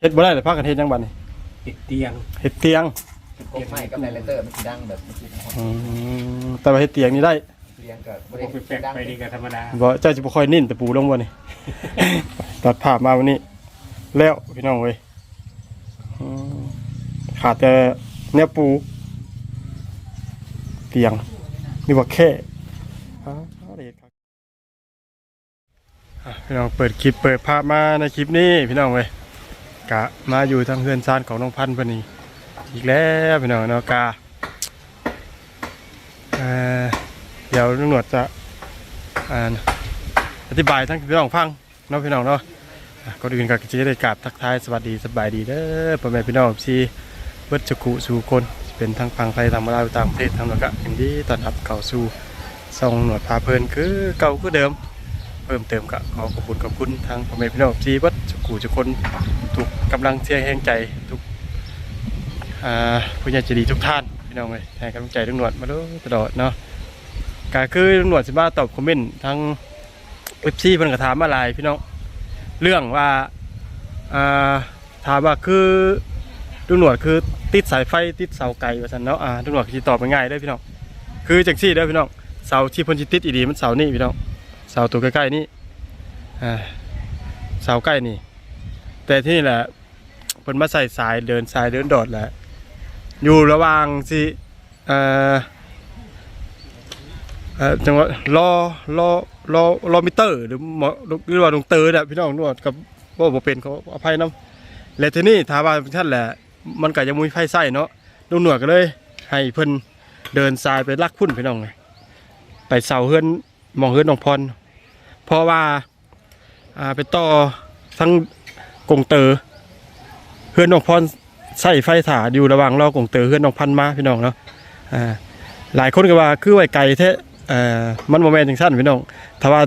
เฮ็ดบ่ได้เลยพากันเฮ็ดหยังบัดนี่ติดเตียงเฮ็ดเตียงกบไม้กับไนเลเตอร์มันสิดังแบบมันสิอืมแต่ว่าเฮ็ดเตียงนี่ได้เลี้ยงกับโอ้ไปแปลกไปดีกับธรรมดาบ่เจ้าสิบ่ค่อยนิ่นแต่ปูลงบ่นี่ ตัดภาพมาวันนี้ แล้วพี่น้องเว้ยอืมขาดแต่เนื้อปู เตียงนี่ว่าแค่อ้าวเด็ดครับอะพี่น้องเปิดคลิปเปิดภาพมาในคลิปนี้พี่น้องเว้ย กะมาอยู่ทางเฮือนซานของน้องพันธุ์เพิ่นนี่อีกแล้วพี่น้องเนาะกาเดี๋ยวลุงหนวดจะอธิบายทั้งพี่น้องฟังเนาะพี่น้องเนาะอะก่อนอื่นก็จะได้กราบทักทายสวัสดีสบายดีเด้อพ่อแม่พี่น้องที่เบิดจุกุสู่คนเป็นทั้งฟังไทยธรรมดาต่างประเทศทั้งนั้นก็ยินดีต้อนรับเข้าสู่ซองหนวดพาเพลินคือเก่าคือเดิม เพิ่มเติมก็ขอขอบคุณขอบคุณทางพ่อแม่พี่น้องที่วัดจุกูทุกคนทุก กำลังเชียร์แห่งใจทุกอ่าผู้ใหญ่ใจดีทุกท่านพี่น้องเลยให้กำลังใจลุงหนวดมาดยตลอดเนาะก็คือลุงหนวดสิมาตอบคอมเมนต์ทั้งเอฟซีเพิ่นก็ถามมาหลายพี่น้องเรื่องว่าอ่าถามว่าคือลุงหนวดคือติดสายไฟติดเสาไก่ว่าซั่นเนาะอ่าลุงหนวดก็สิตอบง่ายๆเด้พี่น้องคือจังซี่เด้อพี่น้องเสาที่เพิ่นสิติดอีดีมันเสานี่พี่น้องเสาตัวใกล้ๆนี่อ่าเสาใกล้นี่ แต่ที่นี่แหละเพิ่นมาใส่สายเดินสายเดินโดดแหละ อยู่ระหว่างสิเอ่อเอ่อจังหวะรอรอรอรอมิเตอร์หรือหมอหรือว่าดวงเตอร์น่ะพี่น้องนวดกับบ่บ่เป็นเขาอภัยนํและที่นี้ถามว่าท่านแหละ มันก็ยังบ่มีไฟใส่เนาะลุงหนวดก็เลย ให้เพิ่นเดินสายไปลักพุ่นพี่น้องเลยไปเสาเฮือนหมองเฮือนหนองพรเพราะว่าอ่าไปต่อทั้ง กงเตอเฮือนน้องพรใส่ไฟถาอยู่ระหว่างรอกงเตอเฮือนน้องพันมาพี่น้องเนาะอ่าหลายคนก็ว่าคือไว้ไกลแท้เอ่อมันโมเมนต์จังสั้นพี่น้องถ้าว่า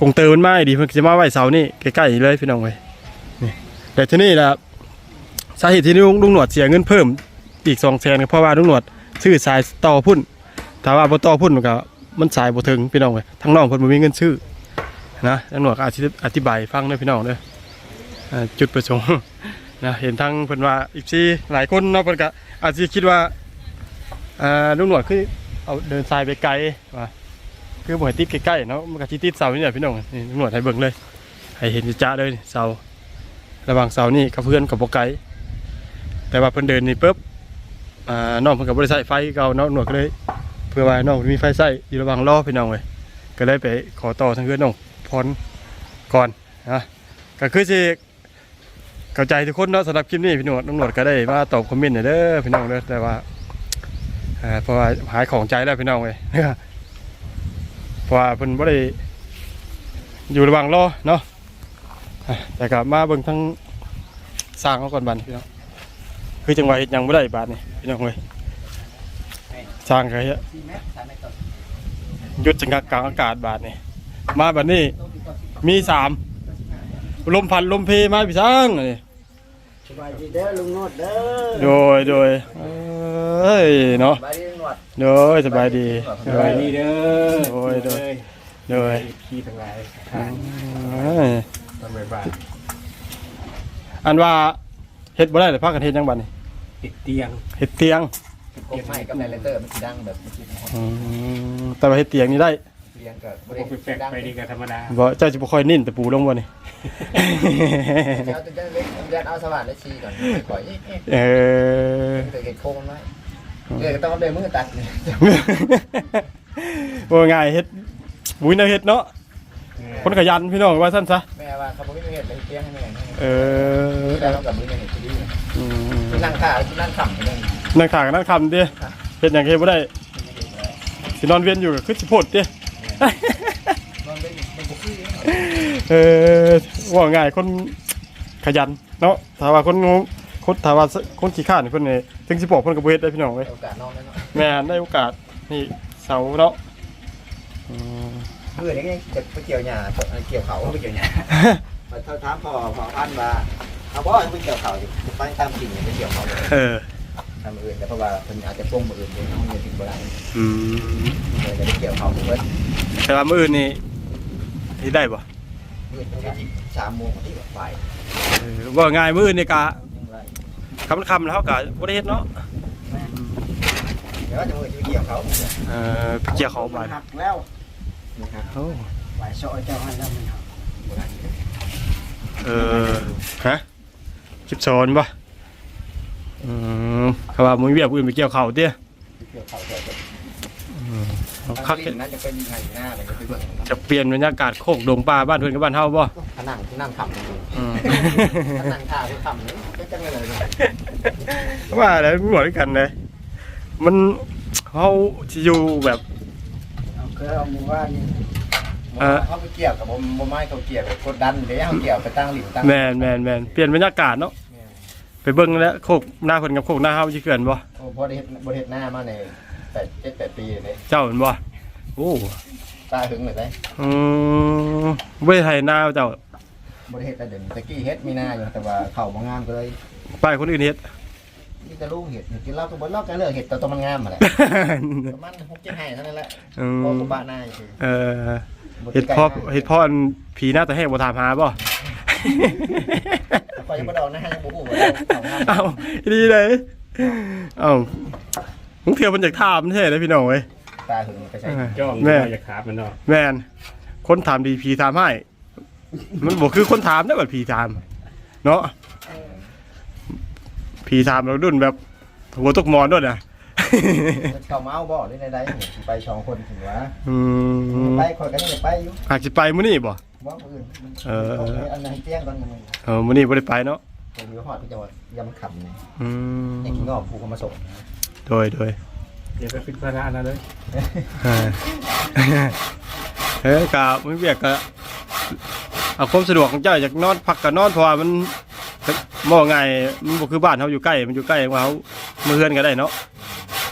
กงเตอมันมาดีเพิ่นจะมาไว้เสานี่ใกล้ๆเลยพี่น้องเว้ยนี่แต่ที่นี่แหละสาเหตุที่ลุงลุงหนวดเสียเงินเพิ่มอีกสองแสนก็เพราะว่าลุงหนวดซื้อสายต่อพุ่นถ้าว่าบ่ต่อพุ่นมันก็มันสายบ่ถึงพี่น้องเว้ยทั้งน้องเพิ่นบ่มีเงินซื้อนะทางหนวดก็อธิบายฟังเด้อพี่น้องเด้อ จุดประสงค์นะเห็นทางเพิ่นว่าอีซีหลายคนเนาะเพิ่นก็อาจสิคิดว่าลุงหนวดคือเอาเดินสายไปไกลว่าคือบ่ให้ติดใกล้ๆเนาะมันก็สิติดเสานี่แหละพี่น้องนี่ลุงหนวดให้เบิ่งเลย ให้เห็นจ้าเลยเสาระหว่างเสานี่กับเพื่อนกับบ่ไกลแต่ว่าเพิ่นเดินนี่ปุ๊บอ่าน้องเพิ่นก็บ่ได้ใช้ไฟเก่าเนาะหนวดก็เลยเพื่อว่าน้องมีไฟใส่อยู่ระหว่างรอพี่น้องเลยก็เลยไปขอต่อทางเพื่อนน้องพรก่อนนะก็คือสิ เข้าใจทุกคนเนาะสำหรับคลิปนี้พี่หนวดน้องหนวดก็ได้มาตอบคอมเมนต์หน่อยเด้อพี่น้องเด้อแต่ว่าเอ่อเพราะว่าหายของใจแล้วพี่น้องเลยเพราะว่าเพิ่นบ่ได้อยู่ระหว่างรอเนาะแต่ก็มาเบิ่งทั้งสร้างเขาก่อนบันพี่น้องคือจังหวะเฮ็ดยังบ่ได้บาดนี่พี่น้องเว้ยสร้างก็เฮ็ดสี่เมตรสามเมตรต่อหยุดจังหวะกลางอากาศบาดนี่มาบัดนี้มีสามลมพัดลมเพมาพี่ช้างนี่ สบายดีเด้อลุงโนดเด้อโดยโดยเอ้ยเนาะสบายดีลุงหนวดโดยสบายดีสโดบายยดีเด้อโอ้ยโดยโดยขี้ทั้งหลายเอ้ยทำบ่ายอันว่าเฮ็ดบ่ได้เลยพากันเฮ็ดหยังบัดนี่ๆติดเตียงเฮ็ดเตียงกบไม้กับไนเลเตอร์มันสิดังแบบมันสิอืมแต่ว่าเฮ็ดเตียงนี่ได้ เลี้ยงกับโอ้ไปแปลกไปดีกับธรรมดาบ่เจ้าสิบ่ค่อยนิ่นแต่ปูลงบ่นี่เอาตัวเล็กๆยันเอาสว่านและชีก่อนก่อยนี่เออตัวเก็บโค้งมันไว้เดี๋ยวก็ต้องเอาเบมือตัดนี่ว่าง่ายเฮ็ดบุญเอาเฮ็ดเนาะคนขยันพี่น้องว่าซั่นซะแม่ว่าเขาบ่มีเห็ดเลยเลี้ยงให้แม่ให้เออแต่เรากับมือเห็ดที่ดีอืมนั่งขานั่งขำนั่งนั่งขางนั่งคำดิเฮ็ดหยังเฮ็ดบ่ได้สินอนเวียนอยู่ก็คือสิโพดดินอนเป็น เป็นบุกี้เออว่าง่ายคนขยันเนาะถ้าว่าคนงคนถ้าว่าคนขี้ข้านเพิ่นนี่ถึงสิบอกเพิ่นก็บ่เฮ็ดได้พี่น้องเว้ยโอกาสนอนแล้วเนาะแม่นได้โอกาสนี่เสาเนาะอืมเพื่อนนี่จะไปเกี่ยวหญ้าเกี่ยวเขาไปเกี่ยวหญ้ามาเท่าถามพ่อพ่อพันว่าเอาบ่ให้ไปเกี่ยวเขาอยู่ไปตามกิ่งไปเกี่ยวเขาเออ ทำอื่นแต่เพราะว่าเพิ่นอาจจะป้งมืออื่นเดี๋ยวน้องจะถึงบ่ได้อืมเลยจะได้เกี่ยวเขาเพิ่นแต่ว่ามื้ออื่นนี่เฮ็ดได้บ่มืดมันก็อีกสามโมงที่แบบไปเออว่าง่ายมื้อนี่กะยังไรคำคำๆแล้วเขากะบ่ได้เฮ็ดเนาะเดี๋ยวจะมือจะเกี่ยวเขาเออไปเกี่ยวเขาไปหักแล้วนะครับโอ้ไหวซอยเจ้าให้แล้วมันหักเออฮะคลิปสอนบ่ อืมเขาว่ามึงเวียกอื่นไปเกี่ยวเขาเตี้ยเกี่ยวเขาเกี่ยวอืมเอาเขาคักลิ้นน่าจะเป็นยังไงหน้าเลยก็ไปเบิ่งจะเปลี่ยนบรรยากาศโคกดงป่าบ้านเพิ่นกับบ้านเฮาบ่ผนังที่นั่งขำอยู่อืมผนังท่าที่ขำนี่ก็จังเลยว่าอะไรไม่เหมือนกันเลยมันเขาจะอยู่แบบเอาเคยเอาหมู่บ้านนี่เขาไปเกี่ยวกับผมบ่ไม้เขาเกี่ยวกับกดดันเดี๋ยวเขาเกี่ยวไปตั้งหลินตั้งแมนแมนแมนเปลี่ยนบรรยากาศเนาะไป เบิ่งแล้วโคกหน้าเพิ่นกับโคกหน้าเฮาสิเกินบ่โอ้บริเฮ็ดบริเฮ็ดหน้ามาในแปดเจ็ดแปดปีเลยเจ้าเห็นบ่โอ้ตาหึงเลยได้อืมเว้ยไทยหน้าเจ้าบริเฮ็ดแต่เดี๋ยวตะกี้เฮ็ดมีหน้าอยู่แต่ว่าเข่าบ่งามก็เลยไปคนอื่นเฮ็ดนี่แต่ลูกเห็ดเห็ดกินเหล้าก็บ่เหล้ากันเลิกเห็ดแต่ตัวมันงามมาแหละประมาณหกเจ็ดไห้เท่านั้นแหละอืพอมกูบ้าหน้าคือเออเฮ็ดพ่อเฮ็ดพ่ออันผีหน้าตะแหกบ่ถามหาบ่ พอยังบ่ดอกหน้ายังบ่ฮู้ว่าเขางามเอ้าดีเลยเอ้ามึงเที่ยวมันอยากถามใช่ไหมพี่น้องเว้ย ตาหึงก็ใช่จ้องแม่ อย่าขาบมันเนาะแมนคนถามดีผีถามให้ มันบอกคือคนถามได้แบบผีถาม เนาะผีถามเราดุนแบบหัวตกหมอนด้วยนะเขาเมาบ่ได้ใดๆไปสองคนถึงว่าอืมไปคอยกันนี่ไปอยู่หากจะไปมื้อนี้บ่ บ่อื่นเอออันนั้นเตี้ยงก่อนมันเออมื้อนี้บ่ได้ไปเนาะผมอยู่ฮอดที่จังหวัดยำขำนี่อืมไอ้กินงอกผูกมาส่งโดยโดยเดี๋ยวไปฟิตพระอันนั้นเลยเออเฮ้ยกะมึงเบียกกะเอาความสะดวกของเจ้าอยากนอนพักก็นอนเพราะว่ามันมองไงายมันบ่คือบ้านเฮาอยู่ใกล้มันอยู่ใกล้ว่าเฮามือเฮือนก็ได้เนาะ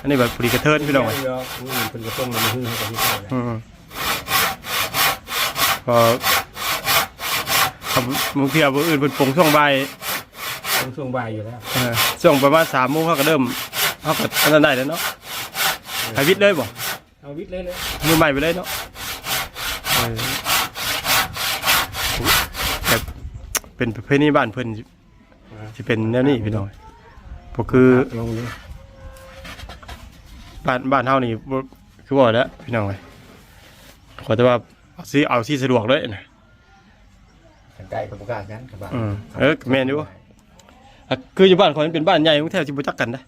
อันนี้แบบพอดีกระเทินพี่น้องเอ้ยเดี๋ยวผู้อื่นเป็นกระต้งมันหื้อให้กับพี่ชายเลยอืม พอครับบางทีเอาอื่นเป็นปงช่วงบ่ายต้องช่วงบ่ายอยู่แล้วเออช่วงประมาณสามโมงเขาก็เริ่มเขาก็อันนั้นได้แล้วเนาะหายวิทย์เลยบ่เอาวิทย์เลยเลยมือใหม่ไปเลยเนาะเออแบบเป็นประเพณีบ้านเพิ่นจะเป็นแนวนี้พี่น้อยก็คือ ลงเลยบ้านบ้านเฮานี่บ่คือบ่แล้วพี่น้องเอ้ยขอแต่ว่า เอาสิเอาที่สะดวกเลยนะไกลกับบุกล้ากันกับบ้านอืมเออแม่นอยู่อะคืออยู่บ้านเขาเป็นบ้านใหญ่มึงแทบจะบ่จักกันนะ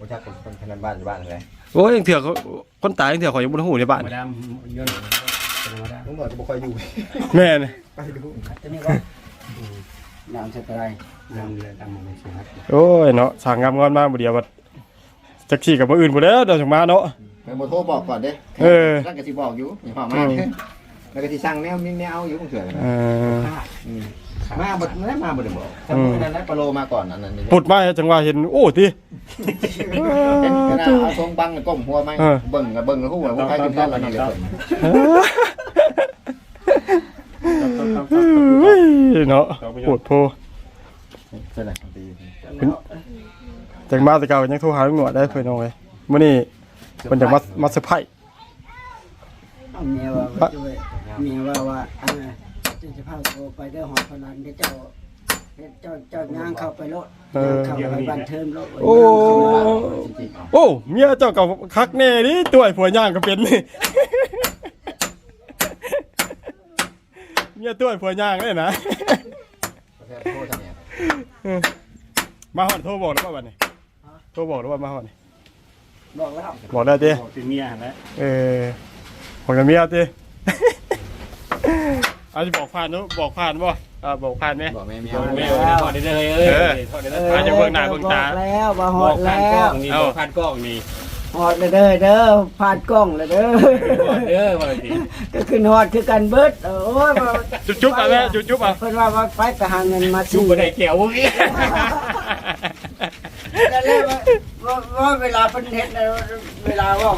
บุจักคนพนันบ้านบ้านอะไรโอ้ยยังเถื่อเขาคนตายยังเถื่อเขายังบ่รู้ในบ้าน มาดามย่นเป็นธรรมดาลุงหน่อยก็บ่ค่อยอยู่ แม่นไปดูตัวนี้ก็น้ำสไตล์ดำเลยดำเลยสิครับโอ้ยเนาะสั่งงามงอนมาบ่เดียวบัดจักซี่กับมื้ออื่นบ่แล้วเดี๋ยวจังมาเนาะ ไปบ่โทรบอกก่อนเด้เออ นั่นก็สิบอกอยู่อย่าพามาเด้แล้วก็สิสั่งแนวมีแนวอยู่คงเถื่อนเออมาบ่ได้มาบ่ได้บอกถ้ามื้อนั้นนะปลาโลมาก่อนอันนั้นนี่ปุดมาจังว่าเห็นโอ้ติ เห็นขนาดเอาทรงบังก้มหัวไหมเออ เบิ่งก็เบิ่งแล้วฮู้ว่าผู้ใครเป็นท่านแล้วนี่เลยเพิ่นเฮ้ยเนาะปวดโพเพิ่นน่ะดีจังมาแต่เก่ายังโทรหาลุงหนวดได้เพิ่นเอาไว้มื้อนี้ เพิ่นจะมามาเซอร์ไพรส์เอาเมียว่าว่าด้วยเมียว่าว่าอ่าเจะจะพาโทรไปเด้อหอพนันเดี๋ยวเจ้าเจ้าเจ้าย่างเข้าไปรถย่างเข้าไปบ้านเทิมรถโอ้โอ้เมียเจ้าก็คักแน่นี่ตัวไอ้ผัวย่างก็เป็นนี่เมียตัวไอ้ผัวย่างเลยนะโทษทำเนี่ยมาหอดโทรบอกแล้วว่าบัดนี้โทรบอกแล้วว่ามาหอดนี่ บอกแล้วบอกได้ติบอกเป็นเมียแล้วเออบอกกับเมียติเอาสิบอกผ่านเนาะบอกผ่านบ่อ่าบอกผ่านไหมบอกแม่เมียบอกแม่ว่าถอดได้เลยเอ้ยถอดได้เลยอาจจะเบิ่งหน้าเบิ่งตาบอกแล้วว่าหบออดกผ่านแล้กล้อวงนี่เอ้าบอกผ่านกล้องนี่หอดเลยเด้อเด้อผ่านกล้องเลยเด้อบอกเด้อว่าสิก็ขึ้นหอดคือกันเบิดโอ้ยว่าจุ๊บจุ๊บอะแม่จุ๊บจุ๊บอะเพิ่นว่าว่าไปไปหาเงินมาชูซื้อบ่ได้แก้วบ่มีแล้วเลยว่า ว่าว่าเวลาเพิ่นเฮ็ดน่ะเวลาเว่า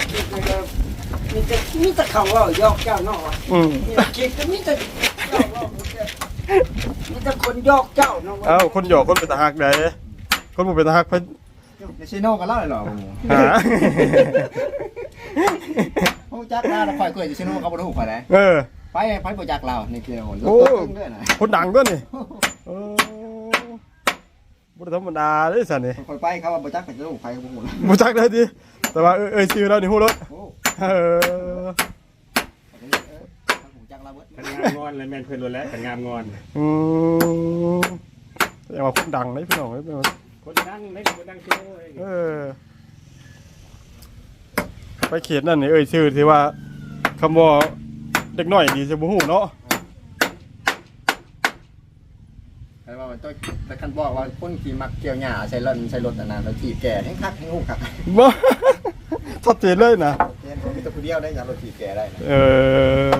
มีแต่มีแต่เขาเว่ายอกเจ้าเนาะอืมมีแต่คิดก็มีแต่เจ้าเว้ามีแต่มีแต่คนยอกเจ้าเนาะเอ้าคนหยอกคนเป็นตาหักได้คนบ่เป็นตาหักเพิ่นชิโน่ก็เล่าเลยหรอหาพวกจักหน้าแล้วคอยเกิดชิโน่เขาบ่รู้ข่อยได้เออ ไปไปบ่จักเรานี่คือคนโอ้ด้วยนะคนดังก็นี่เออ บ่ได้ธรรมดาเด้สันนี่คอยไปเขาว่าบ่จักไปจะลูกไฟกับพวกผมบ่จักได้ดิแต่ว่าเอ้ยเอ้ยชื่อเรานี่ฮู้รถโอ้เออผมจักเราเบิดขันงามงอนเลยแมนเพื่อนรถแล้วขันงามงอน อืมแสดงว่าคนดังเลยพี่น้องเอ้ยพี่น้องคนดังได้คนดังโชว์เลยเออ ไปเขตนั่นนี่เอ้ยชื่อที่ว่าคำว่าเด็กน้อยดีสิบ่ฮู้เนาะ ใครว่ามันต้องแต่คันบอกว่าคนขี่มักเกี่ยวหญ้าใช้รถใช้รถอันนั้นแล้วขี่แก่ทั้งคักทั้งหูคักบ่ชัดเจนเลยนะเรียนผมมีแต่ผู้เดียวได้ยามรถขี่แก่ได้นะเออ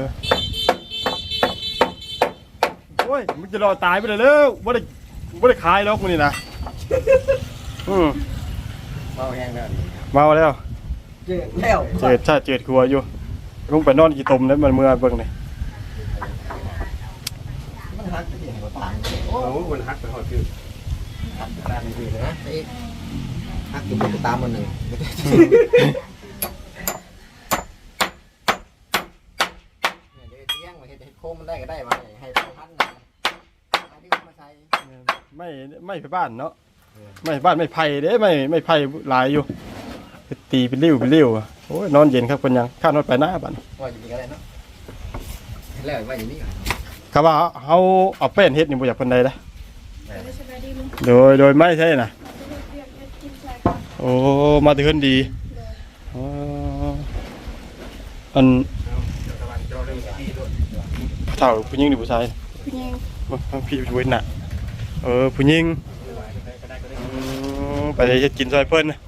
โอ้ยมึงจะรอตายไปเลยเร็วบ่ได้บ่ได้ขายหรอกมึงนี่นะอืมเมาแห้งแล้วเมาแล้วเจอแล้วเจิดชาติเจิดครัวอยู่ลุงไปนอนกี่ตมแล้วมันเมื่อเบิ่งนี่มันฮักที่เห็นว่าต่าง โอ้โหคนฮักไปหอดคือฮักตามดีเลยนะไอ้ฮักอยู่บนตามมันหนึ่งเดี๋ยวเที่ยงมาเห็ดเห็ดโค้งมันได้ก็ได้มาให้พ่อพันธุ์นะมาที่มาใช้ไม่ไม่ไปบ้านเนาะไม่บ้านไม่ไผ่เด้ไม่ไม่ไผ่หลายอยู่ไปตีเป็นริ้วเป็นริ้วอะโอ้ยนอนเย็นครับคนยังข้านอนไปหน้าบ้านว่าอยู่นี่ก็ได้เนาะแล้วว่าอยู่นี่ก่อน ครับว่าเฮาเอาแป้นเฮ็ดนี่บ่อยากปานใดนะไม่สบายดีลุงโดยโดยไม่ใช่น่ะเรียกเรียกกินชายกันโอ้มาถึงดีอ๋ออันตะวันจอเรื่องดีด้วยเฒ่าผู้หญิงหรือผู้ชายผู้หญิงมาพี่ด้วยน่ะเออผู้หญิงอืมไปเฮ็ดกินซอยเพิ่นน่ะ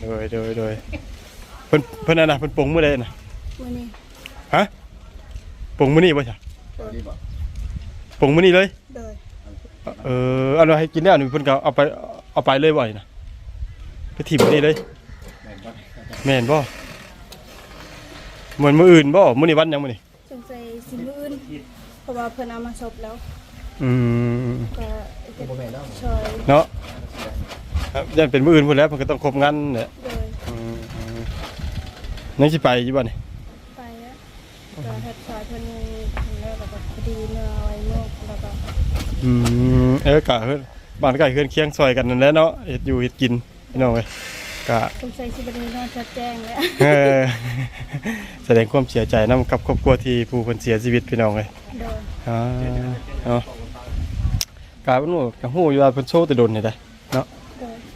โดยโดยโดยโดยเพิ่นเพิ่นนั่นน่ะเพิ่นปรุงมื้อใดน่ะมื้อนี้ฮะปรุงมื้อนี้บ่ใช่ ตัวนี้บอกปรุงมื้อนี้เลย โดยเออเอาเราให้กินแล้วนี่เพิ่นก็เอาไปเอาไปเลยบ่อยน่ะไปถิ่มมื้อนี้เลย แม่นบ่แม่นบ่เหมือนมื้ออื่นบ่มื้อนี้วันหยังมื้อนี้สงสัยสิมื้ออื่นเพราะว่าเพิ่นเอามาศพแล้วอืมก็เฮ็ดบ่แม่นแล้วช่วยเนาะครับยันเป็นมื้ออื่นพุ่นแล้วมันก็ต้องครบงานแหละโดยอืมอืมยังสิไปอยู่บ่นี่ไปอะก็เฮ็ดช่วยเพิ่น ดีเนื้อไว้โมกแล้วก็อืมเออกะเฮือนบ้านใกล้เฮือนเคียงซอยกันนั่นแหละเนาะเฮ็ดอยู่เฮ็ดกินพี่น้องเอ้ยกะสงสัยสิบ่ได้นอนชัดแจ้งแล้วเออแสดงความเสียใจนํกับครอบครัวที่ผู้เพิ่นเสียชีวิตพี่น้องเอ้ยโดยอ่าเนาะกะเพิ่นว่าก็ฮู้อยู่ว่าเพิ่นโชว์แต่โดนนี่แหละโดย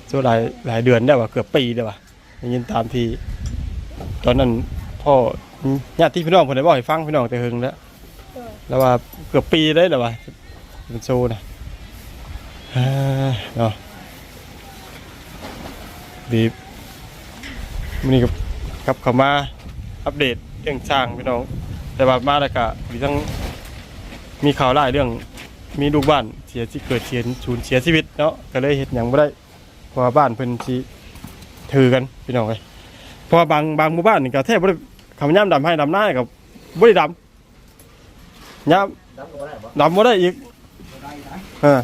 โชว์หลายหลายเดือนแล้วว่าเกือบปีแล้วว่าได้ยินตามที่ตอนนั้นพ่อญาติพี่น้องเพิ่นได้บอกให้ฟังพี่น้องแต่เฮิงแล้วโดย แล้วว่าเกือบปีได้แล้วว่าเป็นโชว์นะเนาะดีมันนี่กับกับเขามาอัปเดตเรื่องช่างพี่น้อง แต่ว่ามาแล้วก็มีทั้งมีข่าวหลายเรื่องมีลูกบ้านเสียที่เกิดเสียสูญเสียชีวิตเนาะก็เลยเห็นอย่างไม่ได้เพราะว่าบ้านเพิ่นที่ถือกันพี่น้องเลยเพราะว่าบางบางหมู่บ้านนี่ก็แทบไม่ได้คำย่ำดำให้ดำหน้ากับไม่ได้ดำ ย่ำดำก็บ่ได้บ่ดำบ่ได้อีกเออ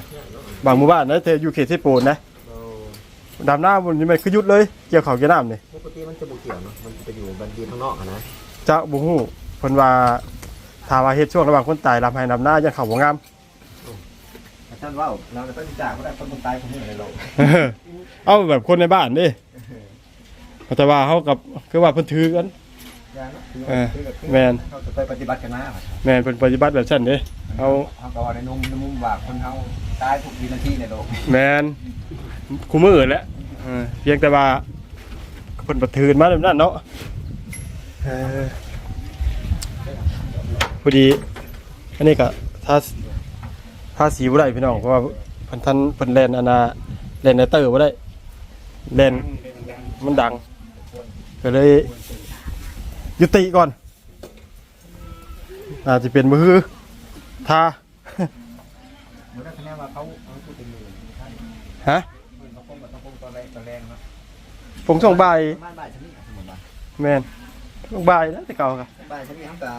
บางหมู่บ้านนะเธออยู่เขตเทศโปนนะดำหน้าบนนี้มันคือหยุดเลยเกี่ยวเขาวเกี่ยวน้ำนี่ปกติมันจะบ่เกี่ยวเนาะมันจะไปอยู่บันดีข้างนอกอะนะจะบุฮู้เพิ่นว่าถ้าว่าเฮ็ดช่วงระหว่างคนตายดำให้ดำหน้ายังเขาบ่งามแต่ท่านว่าเราจะต้องจากบ่ได้คนตายคนนี้ในโลกเออเอาแบบคนในบ้านดิแต่ว่าเขากับคือว่าเพิ่นถือกันอย่า เนาะเออแม่นเขาจะไปปฏิบัติกันมาแม่นเพิ่นปฏิบัติแบบนั้นเด้เอาเขาก็ว่าในนุ่มในมุมว่าคนเฮาตายทุกวินาทีในโลกแม่นคู่มือแหล้วเออเพียงแต่ว่าเพิ่นบ่ถือกันมาแบบนั้นเนาะเออพอดีอันนี้ก็ถ้าถ้าสีบ่ได้พี่น้องเพราะว่าเพิ่นทันเพิ่นแล่นอันน่ะแล่นในเตอร์บ่ได้แล่นมันดังก็เลย ยุติก่อน อาจจะเป็นมือท่าเหมือนคะแนนว่าเขาเขาพูดเป็นหมื่นฮะเขาคงแบบต้องคงตอนแรงตอนแรงเนาะผงช่องใบายบ้านบ้านฉันนี่สมมติว่าแมนช่องใบายนะแต่เก่าครับบ้านฉันนี่ทำแต่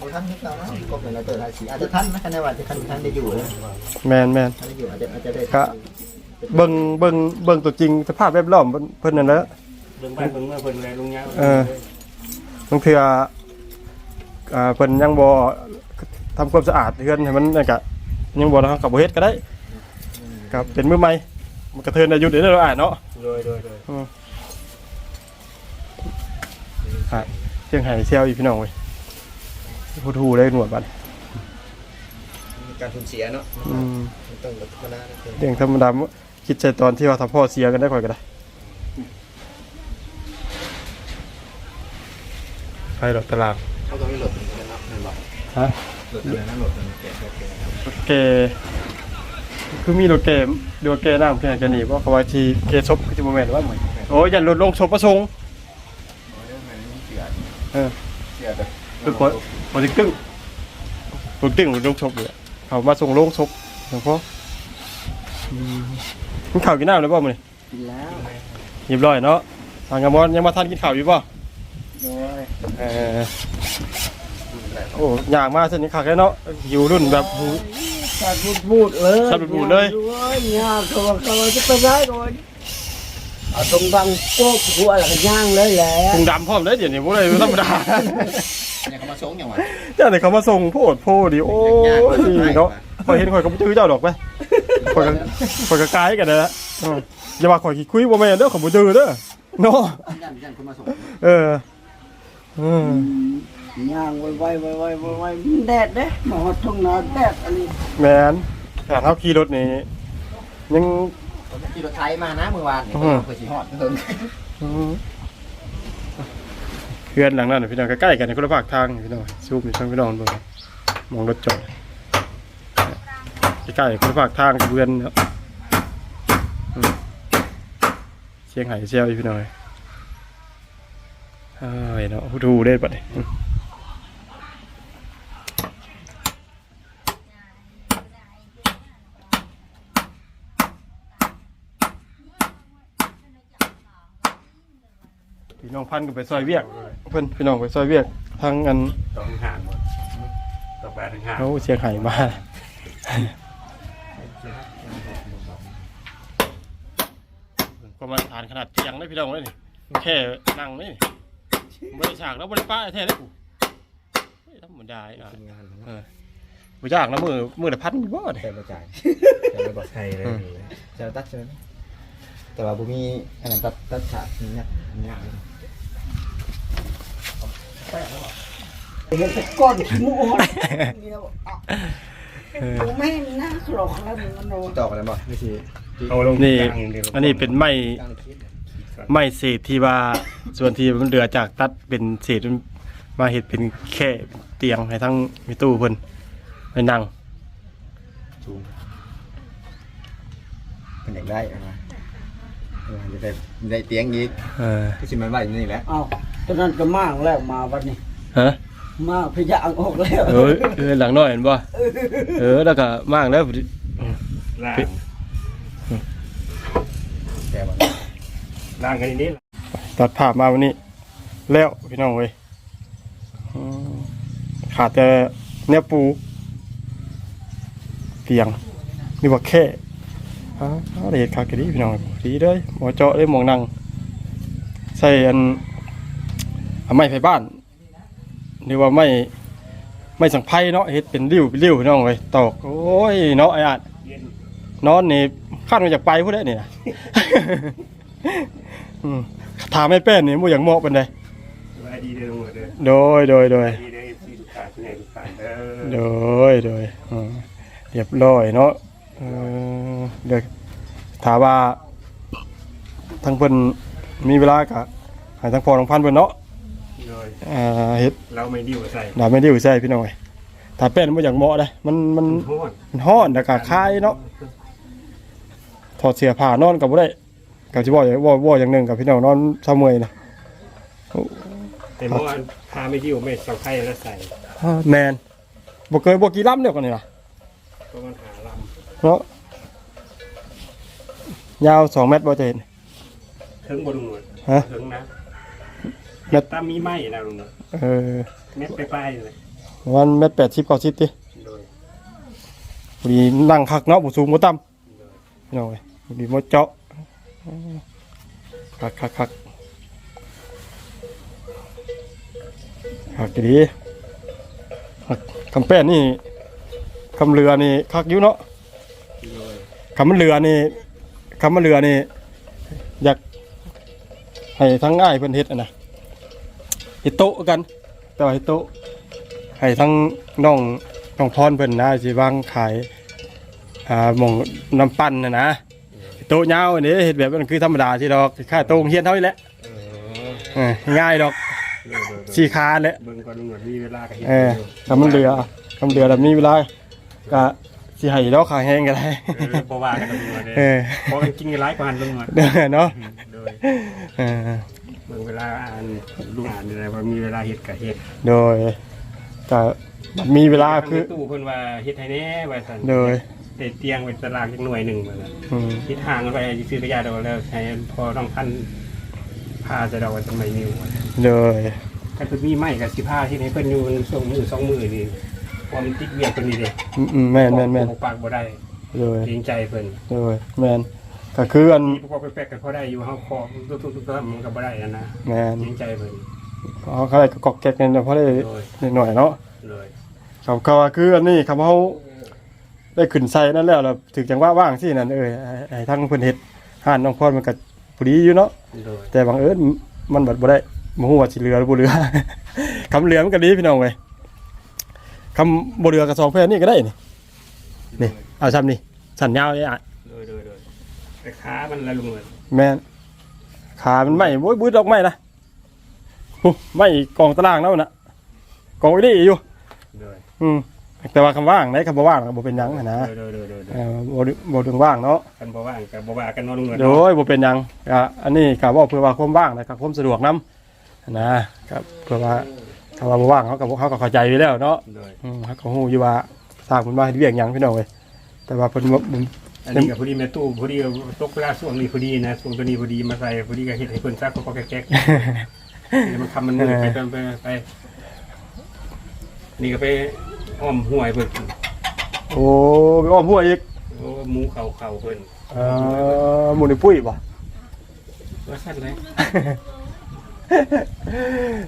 บางท่านที่เราเนาะก็เป็นอะไรเจอทายสีอาจจะท่านนะคะแนนว่าจะท่านท่านได้อยู่เลยแมนแมนท่านได้อยู่อาจจะอาจจะได้ก็เบิ่งเบิ่งเบิ่งตัวจริงสภาพแวดล้อมเพิ่นเพิ่นนั่นแหละ เบิ่งบ้านเบิ่งเมื่อเพิ่นเลยลุงยาวเออ บางเทื่ออ่าเพิ่นยังบ่ทำความสะอาดเฮือนให้มันนั่นก็ยังบ่ทำกับบ่เฮ็ดก็ได้ครับเป็นมือใหม่มันกระเทือนอายุเด้อเราอ่านเนาะ โดยโดยโดยเชียงไห้เซียวอีพี่น้องเว้ยพูดถูได้หนวดบัดมีการสูญเสียเนาะอืมมันต้องแบบธรรมดานะเป็นเรื่องธรรมดาคิดใจตอนที่ว่าทำพ่อเสียกันได้ค่อยก็ได้ ไปดอกตารางเขาต้องมีหลดเหมือนกันนะแม่บอกฮะหลดอะไรนะหลดมันแก่แก่แก่รถเกคือมีรถเกมดูรถเกน้ำแค่กันนี่เพราะเขาว่าทีเกซบคือที่โมเมนต์ว่าเหมือนโอ้ยอย่าหลดลงศพประสงค์เออเสียแบบคือคนคนที่ตึ้งคนตึ้งหลดลงศพเลยเขามาส่งลงศพหลวงพ่อกินข้าวกินน้ำแล้วป่ะมึงกินแล้วเรียบร้อยเนาะทางกระมอนยังมาทานกินข้าวอยู่ป่ะ โดยเออโอ้อยากมาเส้นนี้ขาดแค่เนาะอยู่รุ่นแบบ สัตว์บูดบูดเลยสัตว์บูดๆเลยยาเขาว่าเขาว่าจะไปได้ก่อนเอาตรงบังโป๊กหัวแล้วก็ย่างเลยแหละถุงดำพร้อมเลยเดี๋ยวนี้พวกเลยธรรมดาเนี่ยเขามาชงอย่างวะเจ้าไหนเขามาส่งโพดโพดิโอ้ยเนาะคอยเห็นคอยก็บ่จื้อเจ้าดอกไปคอยก็คอยก็กายกันนะเอออย่าว่าคอยขี้คุยบ่แม่นเด้อขอยบ่จื้อเด้อเนาะ ยันยันเขามาส่ง เออเออย่างไวไวไวไวไวไวมันแดดเด้หมอทุ่งนาแดดอะไรแมนแต่เฮาขี่รถนี่ยังผมขี่รถไทยมานะเมื่อวานเนี่ยอืมเคยขี่ฮอดเพิ่งอืมเพื่อนหลังนั้นน่ะพี่น้องใกล้ๆกันในคนละภาคทางพี่น้องซูมนี่ทางพี่น้องเบิ่งมองรถจอดใกล้ๆคนละภาคทางกับเพื่อนเนาะอืมเชียงไห้เชียวอีพี่น้อย เอ้ยเนาะผู้ดูได้ปะเนี่ยอืมพี่น้องพันธุ์ก็ไปซอยเวียกเพิ่นพี่น้องไปซอยเวียกทางอันต่อถึงห่างหมดต่อไปถึงห่างเขาเชียงไห้มาก็มาทานขนาดเตียงได้พี่น้องเลยนี่แค่นั่งนี่ บริฉากแล้วบริป้าแท้เลยกูเฮ้ยธรรมดาอะทำงานเออบริจาคนะมือมือละพันบ่เนี่ยแต่ประจ่ายแต่ไม่บอกใช่เลยจะตัดเชิญแต่ว่าบุมีอันนั้นตัดตัดฉากนี่เนี่ยเนี่ยเห็นแต่ก้อนขี้มูอ่อนเนี่ยเอาเออผมไม่น่าหลอกแล้วมันโนต่อกันแล้วบ่ไม่ใช่เอาลงนี่กลางย่างเดียวอันนี้เป็นไม้ กลางในคลิปไม้เศษที่ว่าส่วนที่มันเหลือจากตัดเป็นเศษมันมาเห็ดเป็นแค่เตียงให้ทั้งมีตู้เพิ่นไปนั่งสูงเป็นอยากได้เอามาเออจะได้ได้เตียงอีกเออที่สิมันไหวอยู่นี่แหละเอาตอนนั้นก็มากแล้วมาวันนี้ฮะมากพยางออกแล้วเออเออหลังน้อยเห็นป่ะเออแล้วก็มากแล้วล่าง แต่ว่า ล่างกันนิดตัดภาพมาวันนี้ แล้วพี่น้องเว้ยขาดแต่เนื้อปู เตียงนี่ว่าแค่ฮะเด็ดคาดกะดีพี่น้องดีเลยหมอเจาะเลยหมองนั่งใส่อันไม้ไฟบ้านหรือว่าไม่ไม่สังไพ่เนาะเฮ็ดเป็นริ้วเป็นริ้วพี่น้องเลยตอกโอ้ยเนาะไอ้อาดนนอนนี่คาดมาจากไปพูดได้เนี่ย อืมถามไม่เป็นนี่มูอย่างเหมาะเป็นไดสบายดีเด้อหมดเด้อโดยโดยโดย สบายดีเด้อที่ทุกท่านที่ไหนทุกท่านเด้อ โดยโดยอืมเรียบร้อยเนาะเออเดี๋ยวถามว่าทั้งเพิ่นมีเวลากะให้ทั้งพ่อทั้งพันเพิ่นเนาะโดยอ่าเฮ็ดเราไม่ดิ้วใส่ดาไม่ได้อยู่ใส่พี่น้อยถ้าเป็นบ่อย่างเหมาะเด้มันมันห้อนมันฮ้อนแล้วก็คายเนาะถอดเสื้อผ้านอนก็บ่ได้ ก็สิบอกอย่างว่าว่าอย่างหนึงกับพี่น้องนอนเช้าเมื่อยนะแต่เมื่อวานพาไม่ดิ้วไม่สังไข่แล้วใส่อ่าแมนบ่เคยบ่กี่ลำเดียวกันนี่ล่ะก็มันหาลเนาะยาว2เมตรบ่จะเห็นำถึงบนหนวดฮะถึงนะเม็ดตามมีไหมนะลุงเนาะเออเม็ดไปปลายเลยวันเม็ด80 90ติโดยพอดีนั่งคักเนาะบ่สูงบ่ต่ำพี่น้องเอ้ยพอดีมาเจาะ คักคักคักคักดีคำแป้นนี่คำเรือนี่คักอยู่เนาะโดยคำมันเรือนี่คำมันเรือนี่ อยากให้ทั้งง่ายเพิ่นเฮ็ดอะนะเฮ็ดโต๊ะกัน แต่ว่าเฮ็ดโต๊ะให้ทั้งน้องน้องพรเพิ่นนะสิวางขายอ่าหม่องน้ำปั้นน่ะนะ โต๊ะยาวอันนี้เฮ็ดแบบนั้นคือธรรมดาที่ดอกค่าโต๊ะโรงเฮียนเท่านี้แหละเออเออง่ายดอกโดยโดยโดยสี่ขาแหละ เบิ่งก่อนลุงหนวดมีเวลาก็เฮ็ดเออคำมันเรือคำเรือแบบนี้เวลาก็สิให้ดอกขาแห้งก็ได้ เออบ่ว่ากันลุงหนวดเอเด้อเพราะมันกินกันหลายกว่าลุงหนวดเด้อเนาะโดยเออเบิ่งเวลาอ่านลุงอ่านนี่แหละว่ามีเวลาเฮ็ดก็เฮ็ดโดยก็มันมีเวลาคือตู้เพิ่นว่าเฮ็ดให้แน่ว่าซั่นโดย ได้เตียงไว้ตารางจักหน่วยหนึงว่าซั่นอืมทิศทางกันไปซื้อกระยาดอกแล้วใช้พอต้องพันผ้าจะดอกว่าทำไมนิ้วโดยถ้าเพิ่นมีไม้กับสิผ้าที่ให้เพิ่นอยู่มันส่งมือสองมือนี่พอมันติดเวียกเพิ่นนี่เด้อืมอืมแม่นแม่นแม่นปากบ่ได้โดยเกรงใจเพิ่นโดยแม่นก็คืออันมีพวกแป๊กๆกันพอได้อยู่เฮาคอทุกๆๆมันก็บ่ได้อะนะแม่นเกรงใจเพิ่นเขาเขาได้ก็กอกแก๊กเนี่ยเพราะได้โดยนิดหน่อยเนาะเลยเขาเขาว่าคืออันนี้คำเขา ได้ขึ้นใส่นั่นแล้วแล้วถึงจังว่าว่างสินั่นเอ้ยไอ้ไอ้ทั้งเพิ่นเฮ็ดห้านน้องพรมันก็พอดีอยู่เนาะ โดยแต่บางเอิญมันบัดบ่ได้บ่ฮู้ว่าสิเรือหรือบ่เรือ คำเรือมันก็ดีพี่น้องเว้ยคำบ่เรือกับสองแพนี่ก็ได้นี่นี่เอาซ้ำนี่สันยาวนี่อะโดยโดยโดยแต่ขามันละลุงเลยแม่นขามันไหม้โว้ยบืดดอกไม้นะโอ้ไหม้กองตารางแล้วน่ะกองไว้ดีอยู่โดย อืม แต่ว่าคำว่างไหนคำบ่ว่างก็บ่เป็นหยังอะนะโดยโดยโดยโดยเออบ่ได้บ่ถึงว่างเนาะ กันบ่ว่างก็บ่ว่ากันเนาะลุงเลยโดยบ่เป็นหยังก็อันนี้ก็เว้าเพื่อว่าความว่างและก็ความสะดวกนํนะครับเพื่อว่าถ้าว่าบ่ว่างเขาก็บ่เขาก็เข้าใจอยู่แล้วเนาะโดยอืมเขาก็ฮู้อยู่ว่าสร้างเพิ่นมาเฮ็ดเวียกหยังพี่น้องเว้ยแต่ว่าเพิ่นบ่บ่อันนี้ก็พอดีแม่ตู้พอดีตกเวลาช่วงนี้พอดีนะช่วงตัวนี้พอดีมาใส่พอดีก็เฮ็ดให้เพิ่นซักก็แก๊กๆเดี๋ยวมันคำมันมืดไปไปไปไปนี่ก็ไป อ้อมห้วยเพิ่นโอ้ไปอ้อมหัวอีกโอ้หมูเขาเขาเพิ่นเอ่อหมูนี่ปุ้ยบ่ ว่าสั้นเลย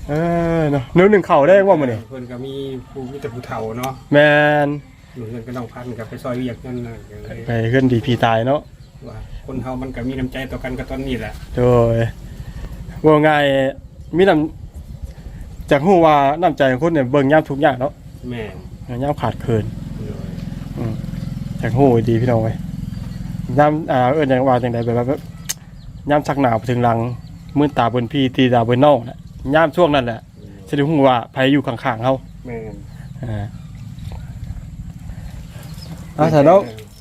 เออเนาะนึกหนึ่งเข่าได้ว่ามื้อนี้เพิ่นก็มีผู้มีแต่ผู้เฒ่าเนาะแม่นอยู่เพิ่นก็ต้องพันกับไปซอยเวียกนั่นน่ะก็เลยไปขึ้นดีพีตายเนาะว่าคนเฮามันก็มีน้ำใจต่อกันก็ตอนนี้แหละโดยว่าง่ายมีน้ำจากฮู้ว่าน้ำใจของคนเนี่ยเบิ่งยามทุกอย่างเนาะแม่น ยามขาดเคินโดยจากฮู้ดีพี่น้องเว้ยยามอ่าเอิ้นจังว่าจังไดแบบว่ายามชักหนาวไปถึงหลังมือตาบนพี่ตีตาบนน้องน่ะยามช่วงนั้นแหละสิได้ฮู้ว่าไผอยู่ข้างๆเฮาแม่นอ่าอ่าแต่แล้ว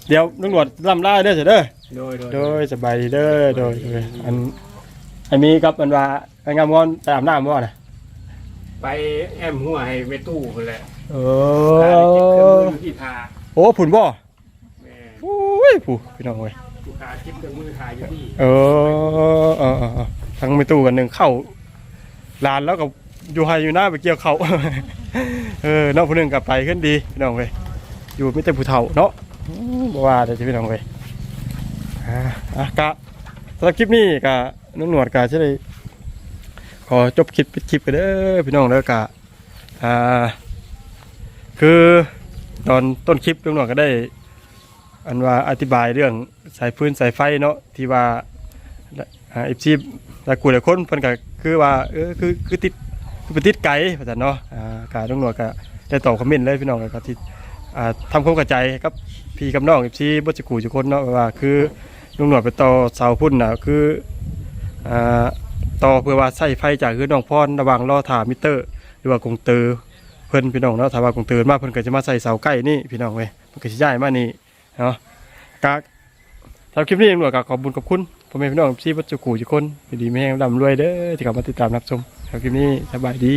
เดี๋ยวตำรวจล่ำล่าเด้อเสยเด้อโดยโดยโดยสบายดีเด้อโดยโดยอันอันนี้กับอันว่าอันงามงอนไปอาบน้ำบ่น่ะไปแอมหัวให้แม่ตู้เพิ่นแหละ โอ้พาไปเก็บเครื่องมืออยู่ที่ทาโอ้ผุนบ่แม่นโอ้ยผู้พี่น้องเว้ยผู้ค้าเก็บเครื่องมือทาอยู่ที่เออเออเออเออทั้งไม่ตู้กันหนึ่งเข้าลานแล้วก็อยู่ไฮอยู่หน้าไปเกี่ยวเขาเออน้องผู้หนึงกลับไปขึ้นดีพี่น้องเว้ยอยู่ไม่แต่ผู้เฒ่าเนาะอืมบ่ว่าแต่พี่น้องเว้ยอ่าอะกะสำหรับคลิปนี้กะนุ่นหนวดกะจะได้ขอจบคลิปปิดคลิปไปเด้อพี่น้องเด้อกะอ่า คือตอนต้นคลิปนุ่นหนวดก็ได้ อันว่าอธิบายเรื่องสายพื้นสายไฟเนาะที่ว่าเอฟซีหลายกูหลายคนเพิ่นก็คือว่าเออคือคือติดคือไปติดไกลว่าซั่นเนาะอ่าการตำรวจก็ได้ตอบคอมเมนต์เลยพี่น้องก็ที่อ่าทำความเข้าใจกับพี่กับน้องเอฟซีบ่จะกูทุกคนเนาะว่าคือลุงหนวดไปต่อเสาพุ่นน่ะคืออ่าต่อเพื่อว่าใช้ไฟจากคือน้องพรระว่างรอถามิเตอร์ หรือว่ากงเตอร์ เพิ่นพี่น้องเนาะถ้าว่ากงเตือนมาเพิ่นก็จะมาใส่เสาใกล้นี่พี่น้องเว้ยเพิ่นก็สิย้ายมานี่เนาะกากสำหรับคลิปนี้เองหน่วยกขอบบุญขอบคุณพ่อแม่พี่น้องที่วัดจุกูทุกคนอยู่ดีไม่แห้งร่ำรวยเด้อที่เข้ามาติดตามรับชมสำหรับคลิปนี้สบายดี